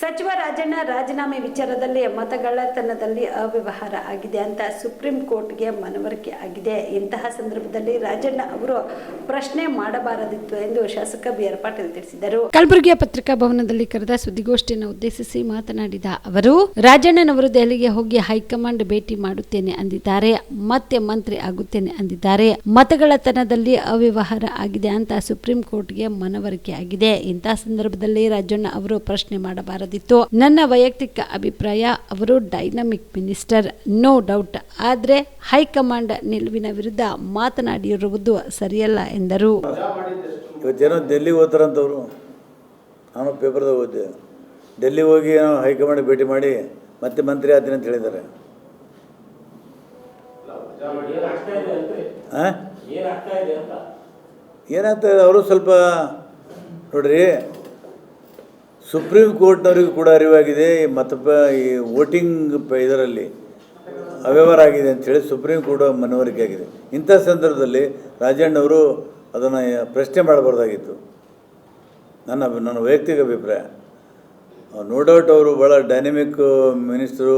ಸಚಿವ ರಾಜಣ್ಣ ರಾಜೀನಾಮೆ ವಿಚಾರದಲ್ಲಿ ಮತಗಳ್ಳತನದಲ್ಲಿ ಅವ್ಯವಹಾರ ಆಗಿದೆ ಅಂತ ಸುಪ್ರೀಂ ಕೋರ್ಟ್ಗೆ ಮನವರಿಕೆ ಆಗಿದೆ. ಇಂತಹ ಸಂದರ್ಭದಲ್ಲಿ ರಾಜಣ್ಣ ಅವರು ಪ್ರಶ್ನೆ ಮಾಡಬಾರದಿತ್ತು ಎಂದು ಶಾಸಕ ಬಿ ಆರ್ ಪಾಟೀಲ್ ತಿಳಿಸಿದರು. ಕಲಬುರಗಿಯ ಪತ್ರಿಕಾ ಭವನದಲ್ಲಿ ಕರೆದ ಸುದ್ದಿಗೋಷ್ಠಿಯನ್ನು ಉದ್ದೇಶಿಸಿ ಮಾತನಾಡಿದ ಅವರು, ರಾಜಣ್ಣನವರು ದೆಹಲಿಗೆ ಹೋಗಿ ಹೈಕಮಾಂಡ್ ಭೇಟಿ ಮಾಡುತ್ತೇನೆ ಅಂದಿದ್ದಾರೆ, ಮತ್ತೆ ಮಂತ್ರಿ ಆಗುತ್ತೇನೆ ಅಂದಿದ್ದಾರೆ. ಮತಗಳತನದಲ್ಲಿ ಅವ್ಯವಹಾರ ಆಗಿದೆ ಅಂತ ಸುಪ್ರೀಂ ಕೋರ್ಟ್ಗೆ ಮನವರಿಕೆ ಆಗಿದೆ. ಇಂತಹ ಸಂದರ್ಭದಲ್ಲಿ ರಾಜಣ್ಣ ಅವರು ಪ್ರಶ್ನೆ ಮಾಡಬಾರದಿತ್ತು ನನ್ನ ವೈಯಕ್ತಿಕ ಅಭಿಪ್ರಾಯ, ಅವರು ಡೈನಮಿಕ್ ಮಿನಿಸ್ಟರ್, ನೋ ಡೌಟ್. ಆದ್ರೆ ಹೈಕಮಾಂಡ್ ನಿಲುವಿನ ವಿರುದ್ಧ ಮಾತನಾಡಿರುವುದು ಸರಿಯಲ್ಲ ಎಂದರು. ಜನ ಡೆಲ್ಲಿ ಓದ್ತಾರಂತವ್ರು ನಾನು ಪೇಪರ್ದಾಗ ಓದಿದೆ. ಡೆಲ್ಲಿ ಹೋಗಿ ಏನೋ ಹೈಕಮಾಂಡ್ ಭೇಟಿ ಮಾಡಿ ಮತ್ತೆ ಮಂತ್ರಿ ಆಗ್ತೀನಿ ಅಂತ ಹೇಳಿದ್ದಾರೆ. ಏನಾಗ್ತಾ ಇದೆ? ಅವರು ಸ್ವಲ್ಪ ನೋಡ್ರಿ ಸುಪ್ರೀಂ ಕೋರ್ಟ್ನವರಿಗೂ ಕೂಡ ಅರಿವಾಗಿದೆ. ಮತ ಈ ವೋಟಿಂಗ್ ಇದರಲ್ಲಿ ಅವ್ಯವಹಾರ ಆಗಿದೆ ಅಂಥೇಳಿ ಸುಪ್ರೀಂ ಕೋರ್ಟ್ ಮನವರಿಕೆ ಆಗಿದೆ. ಇಂಥ ಸಂದರ್ಭದಲ್ಲಿ ರಾಜಣ್ಣವರು ಅದನ್ನು ಪ್ರಶ್ನೆ ಮಾಡಬಾರ್ದಾಗಿತ್ತು. ನನ್ನ ನನ್ನ ವೈಯಕ್ತಿಕ ಅಭಿಪ್ರಾಯ. ನೋ ಡೌಟ್ ಅವರು ಭಾಳ ಡೈನಮಿಕ್ ಮಿನಿಸ್ಟ್ರು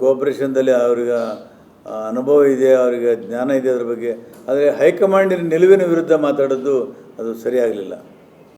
ಕೋಆಪ್ರೇಷನ್ದಲ್ಲಿ ಅವ್ರಿಗೆ ಆ, ಅನುಭವ ಇದೆ ಅವರಿಗೆ ಜ್ಞಾನ ಇದೆ ಅದ್ರ ಬಗ್ಗೆ. ಆದರೆ ಹೈಕಮಾಂಡಿನ ನಿಲುವಿನ ವಿರುದ್ಧ ಮಾತಾಡೋದು ಅದು ಸರಿಯಾಗಲಿಲ್ಲ.